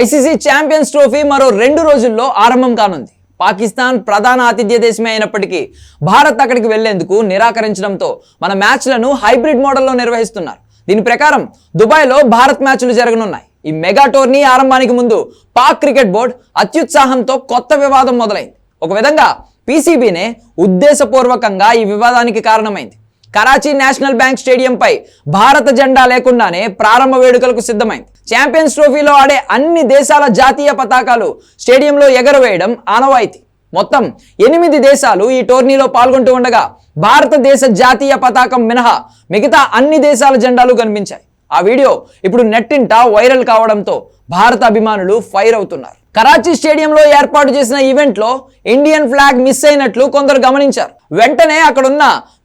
ICC champions trophy మరో రెండు రోజుల్లో ఆరంభం కానుంది. పాకిస్తాన్ ప్రధాన ఆతిథ్య దేశమే అయినప్పటికీ భారత్ అక్కడికి వెళ్ళేందుకు నిరాకరించడంతో మన మ్యాచ్లను హైబ్రిడ్ మోడల్లో నిర్వహిస్తున్నారు. దీని ప్రకారం దుబాయ్లో భారత్ మ్యాచ్లు జరగనున్నాయి. ఈ మెగా టోర్నీ ఆరంభానికి ముందు పాక్ క్రికెట్ బోర్డు అత్యుత్సాహంతో కొత్త వివాదం మొదలైంది. ఒక విధంగా పీసీబీనే ఉద్దేశపూర్వకంగా ఈ వివాదానికి కారణమైంది. కరాచీ నేషనల్ బ్యాంక్ స్టేడియంపై భారత జెండా లేకుండానే ప్రారంభ వేడుకలకు సిద్ధమైంది. ఛాంపియన్స్ ట్రోఫీలో ఆడే అన్ని దేశాల జాతీయ పతాకాలు స్టేడియంలో ఎగరవేయడం ఆనవాయితీ. మొత్తం ఎనిమిది దేశాలు ఈ టోర్నీలో పాల్గొంటూ ఉండగా భారతదేశ జాతీయ పతాకం మినహా మిగతా అన్ని దేశాల జెండాలు కనిపించాయి. ఆ వీడియో ఇప్పుడు నెట్టింట వైరల్ కావడంతో భారత అభిమానులు ఫైర్ అవుతున్నారు. కరాచీ స్టేడియంలో ఏర్పాటు చేసిన ఈవెంట్లో ఇండియన్ ఫ్లాగ్ మిస్ అయినట్లు కొందరు గమనించారు. వెంటనే అక్కడున్న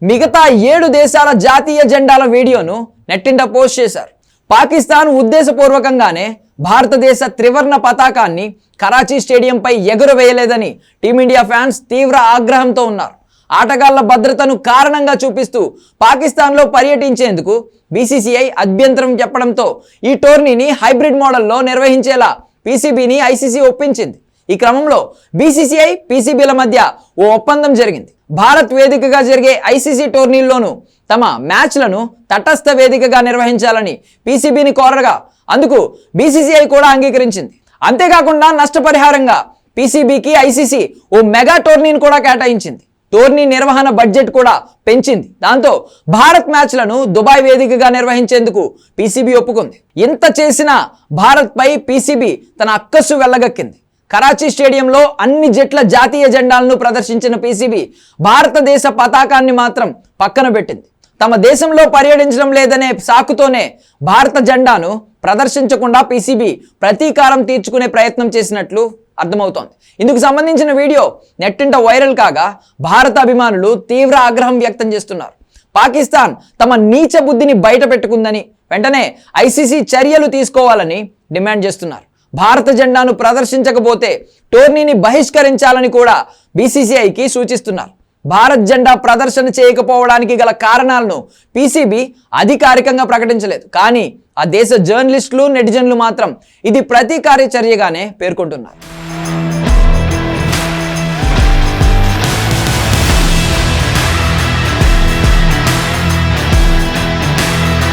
మిగతా ఏడు దేశాల జాతీయ జెండాల వీడియోను నెట్టింట పోస్ట్ చేశారు. పాకిస్తాన్ ఉద్దేశపూర్వకంగానే భారతదేశ త్రివర్ణ పతాకాన్ని కరాచీ స్టేడియంపై ఎగురవేయలేదని టీమిండియా ఫ్యాన్స్ తీవ్ర ఆగ్రహంతో ఉన్నారు. ఆటగాళ్ళ భద్రతను కారణంగా చూపిస్తూ పాకిస్తాన్లో పర్యటించేందుకు బీసీసీఐ అభ్యంతరం చెప్పడంతో ఈ టోర్నీని హైబ్రిడ్ మోడల్లో నిర్వహించేలా పీసీబీని ఐసీసీ ఒప్పించింది. ఈ క్రమంలో బీసీసీఐ పీసీబీల మధ్య ఓ ఒప్పందం జరిగింది. భారత్ వేదికగా జరిగే ఐసీసీ టోర్నీల్లోనూ తమ మ్యాచ్లను తటస్థ వేదికగా నిర్వహించాలని పీసీబీని కోరగా అందుకు బీసీసీఐ కూడా అంగీకరించింది. అంతేకాకుండా నష్టపరిహారంగా పీసీబీకి ఐసీసీ ఓ మెగా టోర్నీని కూడా కేటాయించింది. టోర్నీ నిర్వహణ బడ్జెట్ కూడా పెంచింది. దాంతో భారత్ మ్యాచ్లను దుబాయ్ వేదికగా నిర్వహించేందుకు పీసీబీ ఒప్పుకుంది. ఇంత చేసినా భారత్పై పీసీబీ తన అక్కస్సు వెళ్ళగక్కింది కరాచీ స్టేడియంలో అన్ని జట్ల జాతీయ జెండాలను ప్రదర్శించిన పీసీబీ భారతదేశ పతాకాన్ని మాత్రం పక్కన పెట్టింది. తమ దేశంలో పర్యటించడం లేదనే సాకుతోనే భారత జెండాను ప్రదర్శించకుండా పీసీబీ ప్రతీకారం తీర్చుకునే ప్రయత్నం చేసినట్లు అర్థమవుతోంది. ఇందుకు సంబంధించిన వీడియో నెట్టింట వైరల్ కాగా భారత అభిమానులు తీవ్ర ఆగ్రహం వ్యక్తం చేస్తున్నారు. పాకిస్తాన్ తమ నీచ బుద్ధిని బయట పెట్టుకుందని వెంటనే ఐసీసీ చర్యలు తీసుకోవాలని డిమాండ్ చేస్తున్నారు. భారత జెండాను ప్రదర్శించకపోతే టోర్నీని బహిష్కరించాలని కూడా బీసీసీఐకి సూచిస్తున్నారు. భారత్ జెండా ప్రదర్శన చేయకపోవడానికి గల కారణాలను పీసీబీ అధికారికంగా ప్రకటించలేదు. కానీ ఆ దేశ జర్నలిస్టులు నెటిజన్లు మాత్రం ఇది ప్రతీకార చర్యగానే పేర్కొంటున్నారు. Thank you.